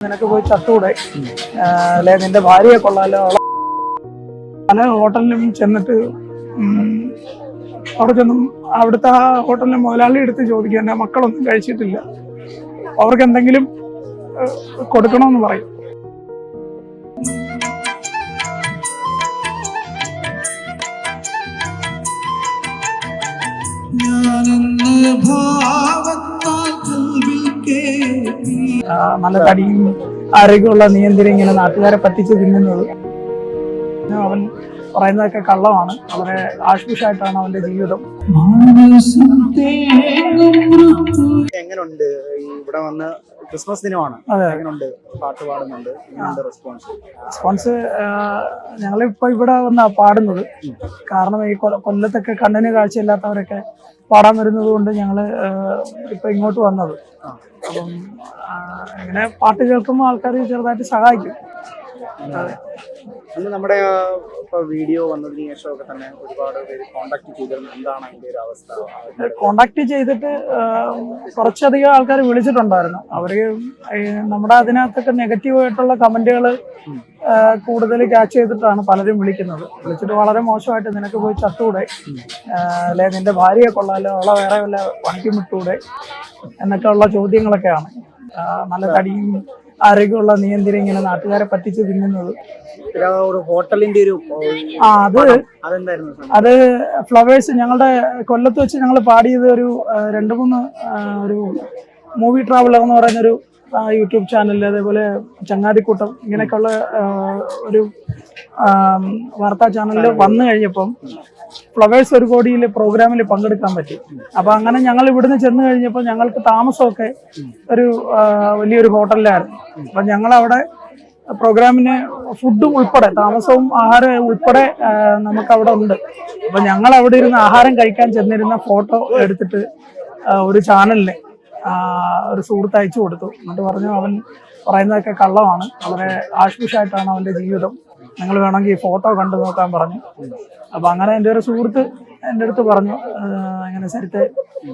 നിനക്ക് പോയി ചത്തൂടെ അല്ലെ? നിന്റെ ഭാര്യയെ കൊള്ളാലോ? പല ഹോട്ടലിലും ചെന്നിട്ട് അവിടെ ചെന്നും അവിടുത്തെ ആ ഹോട്ടലിലെ മുതലാളി എടുത്ത് ചോദിക്കുക എന്റെ മക്കളൊന്നും കഴിച്ചിട്ടില്ല. അവർക്ക് എന്തെങ്കിലും കൊടുക്കണമെന്ന് പറയും. ഞാനെന്ന് ഭാവത്താൽ നല്ല തടിയും ആരോഗ്യമുള്ള നിയന്ത്രണം ഇങ്ങനെ നാട്ടുകാരെ പറ്റിച്ച് തിന്നുന്നത്. അവൻ പറയുന്നതൊക്കെ കള്ളമാണ്. വളരെ ആഷ്പുഷായിട്ടാണ് അവന്റെ ജീവിതം. എങ്ങനെയുണ്ട് ഇവിടെ വന്ന് ക്രിസ്മസ് ദിനമാണ്. അതെ. എങ്ങനുണ്ട്? പാട്ട് പാടുന്നുണ്ട്. റെസ്പോൺസ് റെസ്പോൺസ് ഞങ്ങളിപ്പോ ഇവിടെ വന്ന പാടുന്നത്. കാരണം ഈ കൊല്ലത്തൊക്കെ കണ്ണിന് കാഴ്ചയില്ലാത്തവരൊക്കെ പാടാൻ വരുന്നത് കൊണ്ട് ഞങ്ങൾ ഇപ്പൊ ഇങ്ങോട്ട് വന്നത്. അപ്പം ഇങ്ങനെ പാട്ട് കേൾക്കുമ്പോൾ ആൾക്കാർ ചെറുതായിട്ട് സഹായിക്കും. അന്ന് നമ്മുടെ ഇപ്പോൾ വീഡിയോ വന്നതിന് ശേഷമൊക്കെ തന്നെ ഒരുപാട് പേര് കോണ്ടാക്ട് ചെയ്തിരുന്നു. എന്താണ് അതിന്റെ ഒരു അവസ്ഥ? കോണ്ടാക്ട് ചെയ്തിട്ട് കുറച്ചധികം ആൾക്കാർ വിളിച്ചിട്ടുണ്ടായിരുന്നു. അവർ നമ്മുടെ അതിനകത്തൊക്കെ നെഗറ്റീവായിട്ടുള്ള കമന്റുകൾ കൂടുതൽ ക്യാച്ച് ചെയ്തിട്ടാണ് പലരും വിളിക്കുന്നത്. വിളിച്ചിട്ട് വളരെ മോശമായിട്ട് നിനക്ക് പോയി ചത്തൂടെ അല്ലെ നിന്റെ ഭാര്യയെ കൊള്ളാലോ? അവളെ വേറെ വല്ല പണിക്കും വിട്ടൂടെ? എന്നൊക്കെ ഉള്ള ചോദ്യങ്ങളൊക്കെയാണ് നല്ല തടിയും ആരോഗ്യമുള്ള നിയന്ത്രണം ഇങ്ങനെ നാട്ടുകാരെ പറ്റിച്ച് തിന്നുന്നത് പിന്നെ ഒരു ഹോട്ടലിന്റെ ഒരു ആ അത് അതെന്തായിരുന്നു സംഭവം? അത് ഫ്ലവേഴ്സ് ഞങ്ങളുടെ കൊല്ലത്ത് വെച്ച് ഞങ്ങൾ പാടിയത് ഒരു ആ, രണ്ട് മൂന്ന് ആ, ഒരു മൂവി ട്രാവലർ എന്ന് പറയുന്നൊരു ഒരു യൂട്യൂബ് ചാനലിൽ അതേപോലെ ചങ്ങാതിക്കൂട്ടം ഇങ്ങനെയൊക്കെയുള്ള ആ, ഒരു വാർത്താ ചാനലിൽ വന്നു കഴിഞ്ഞപ്പം ഫ്ലവേഴ്സ് ഒരു കോടിയിൽ പ്രോഗ്രാമിൽ പങ്കെടുക്കാൻ പറ്റി. അപ്പൊ അങ്ങനെ ഞങ്ങൾ ഇവിടുന്ന് ചെന്ന് കഴിഞ്ഞപ്പോൾ ഞങ്ങൾക്ക് താമസമൊക്കെ ഒരു വലിയൊരു ഹോട്ടലിലായിരുന്നു. അപ്പൊ ഞങ്ങൾ അവിടെ പ്രോഗ്രാമിന് ഫുഡും ഉൾപ്പെടെ താമസവും ആഹാരവും ഉൾപ്പെടെ നമുക്ക് അവിടെ ഉണ്ട്. അപ്പൊ ഞങ്ങൾ അവിടെ ഇരുന്ന് ആഹാരം കഴിക്കാൻ ചെന്നിരുന്ന ഫോട്ടോ എടുത്തിട്ട് ഒരു ചാനലിന് ഒരു സുഹൃത്ത് അയച്ചു കൊടുത്തു. എന്നിട്ട് പറഞ്ഞു അവൻ പറയുന്നതൊക്കെ കള്ളമാണ്. വളരെ ആഷ്പുഷായിട്ടാണ് അവന്റെ ജീവിതം. നിങ്ങൾ വേണമെങ്കിൽ ഈ ഫോട്ടോ കണ്ടു നോക്കാൻ പറഞ്ഞു. അപ്പൊ അങ്ങനെ എന്റെ ഒരു സുഹൃത്ത് എന്റെ അടുത്ത് പറഞ്ഞു അങ്ങനെ ഇങ്ങനെ സരിത്തെ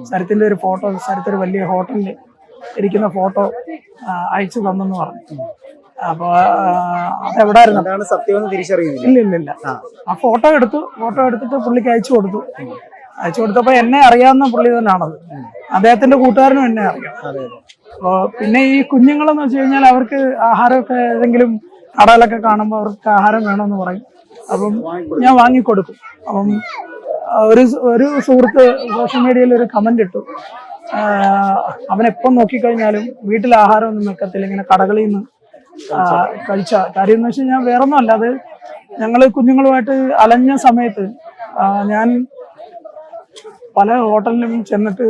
സരിത്തിന്റെ ഒരു ഫോട്ടോ സരിത്ത് ഒരു വലിയ ഹോട്ടലിൽ ഇരിക്കുന്ന ഫോട്ടോ അയച്ചു തന്നെന്ന് പറഞ്ഞു. അപ്പൊ അതെവിടായിരുന്നു? അതാണ് സത്യം തിരിച്ചറിയുന്നില്ല. ഇല്ല ഇല്ല ഇല്ല. ആ. ഫോട്ടോ എടുത്തു ഫോട്ടോ എടുത്തിട്ട് പുള്ളിക്ക് അയച്ചു കൊടുത്തു. അയച്ചു കൊടുത്തപ്പോൾ എന്നെ അറിയാവുന്ന പുള്ളി തന്നെയാണത്. അദ്ദേഹത്തിന്റെ കൂട്ടുകാരനും എന്നെ അറിയാം. അതെ പിന്നെ ഈ കുഞ്ഞുങ്ങളെന്ന് വെച്ച് കഴിഞ്ഞാൽ അവർക്ക് ആഹാരമൊക്കെ ഏതെങ്കിലും കടകളൊക്കെ കാണുമ്പോൾ അവർക്ക് ആഹാരം വേണമെന്ന് പറയും. അപ്പം ഞാൻ വാങ്ങിക്കൊടുക്കും. അപ്പം ഒരു ഒരു സുഹൃത്ത് സോഷ്യൽ മീഡിയയിൽ ഒരു കമന്റ് ഇട്ടു. അവനെപ്പം നോക്കിക്കഴിഞ്ഞാലും വീട്ടിൽ ആഹാരമൊന്നും വെക്കത്തില്ല ഇങ്ങനെ കടകളിൽ നിന്ന് കഴിച്ച കാര്യം എന്ന് വെച്ച് കഴിഞ്ഞാൽ വേറൊന്നും അല്ല അത് ഞങ്ങൾ കുഞ്ഞുങ്ങളുമായിട്ട് അലഞ്ഞ സമയത്ത് ഞാൻ പല ഹോട്ടലിലും ചെന്നിട്ട്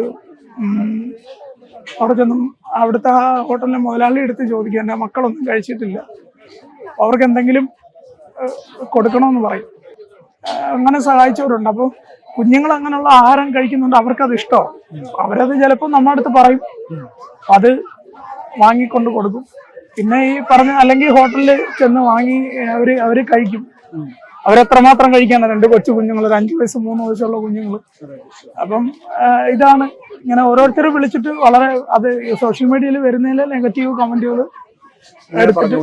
അവിടെ ചെന്നും അവിടുത്തെ ആ ഹോട്ടലിലെ മുതലാളി എടുത്ത് ചോദിക്കുക എന്റെ മക്കളൊന്നും കഴിച്ചിട്ടില്ല. അവർക്ക് എന്തെങ്കിലും കൊടുക്കണമെന്ന് പറയും. അങ്ങനെ സഹായിച്ചവരുണ്ട്. അപ്പോൾ കുഞ്ഞുങ്ങൾ അങ്ങനെയുള്ള ആഹാരം കഴിക്കുന്നുണ്ട്. അവർക്കത് ഇഷ്ടമാണ്. അവരത് ചിലപ്പോൾ നമ്മുടെ അടുത്ത് പറയും. അത് വാങ്ങിക്കൊണ്ട് കൊടുക്കും. പിന്നെ ഈ പറഞ്ഞ അല്ലെങ്കിൽ ഹോട്ടലിൽ ചെന്ന് വാങ്ങി അവർ അവർ കഴിക്കും. അവരെത്രമാത്രം കഴിക്കാനാണ് രണ്ട് കൊച്ചു കുഞ്ഞുങ്ങൾ ഒരു അഞ്ചു വയസ്സ് മൂന്ന് വയസ്സുള്ള കുഞ്ഞുങ്ങൾ. അപ്പം ഇതാണ് ഇങ്ങനെ ഓരോരുത്തരും വിളിച്ചിട്ട് വളരെ അത് സോഷ്യൽ മീഡിയയിൽ വരുന്നതിലെ നെഗറ്റീവ് കമന്റുകൾ എടുത്തിട്ട്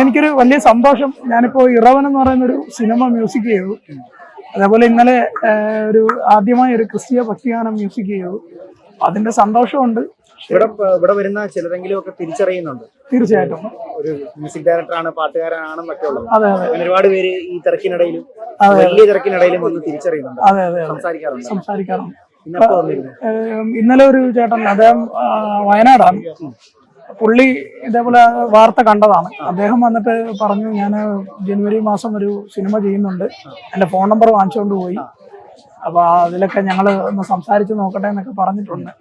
എനിക്കൊരു വലിയ സന്തോഷം. ഞാനിപ്പോ ഇറവൻ എന്ന് പറയുന്ന ഒരു സിനിമ മ്യൂസിക് ചെയ്തു. അതേപോലെ ഇന്നലെ ഒരു ആദ്യമായി ഒരു ക്രിസ്തീയ ഭക്തിഗാനം മ്യൂസിക് ചെയ്തു. അതിന്റെ സന്തോഷമുണ്ട്. ഇവിടെ ഇവിടെ വരുന്ന ചിലരെങ്കിലും ഒക്കെ തിരിച്ചറിയുന്നുണ്ട്. തീർച്ചയായിട്ടും. ഒരു മ്യൂസിക് ഡയറക്ടറാണ് പാട്ടുകാരനാണെന്നൊക്കെ ഉള്ളത്. ഒരുപാട് പേര് ഈ തിരക്കിനിടയിലും വലിയ തിരക്കിനിടയിലും വന്ന് തിരിച്ചറിയുന്നുണ്ട്. അതെ അതെ സംസാരിക്കാറുണ്ട്. സംസാരിക്കാറുണ്ട്. ഇന്നലെ ഒരു ചേട്ടൻ അദ്ദേഹം വയനാടാണ്. പുള്ളി ഇതേപോലെ വാർത്ത കണ്ടതാണ്. അദ്ദേഹം വന്നിട്ട് പറഞ്ഞു ഞാൻ ജനുവരി മാസം ഒരു സിനിമ ചെയ്യുന്നുണ്ട്. എന്റെ ഫോൺ നമ്പർ വാങ്ങിച്ചുകൊണ്ട് പോയി. അപ്പോൾ അതിലൊക്കെ ഞങ്ങൾ ഒന്ന് സംസാരിച്ച് നോക്കട്ടെ എന്നൊക്കെ പറഞ്ഞിട്ടുണ്ട്.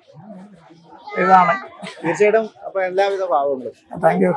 ഇതാണ്. തീർച്ചയായിട്ടും എല്ലാവിധ താങ്ക് യു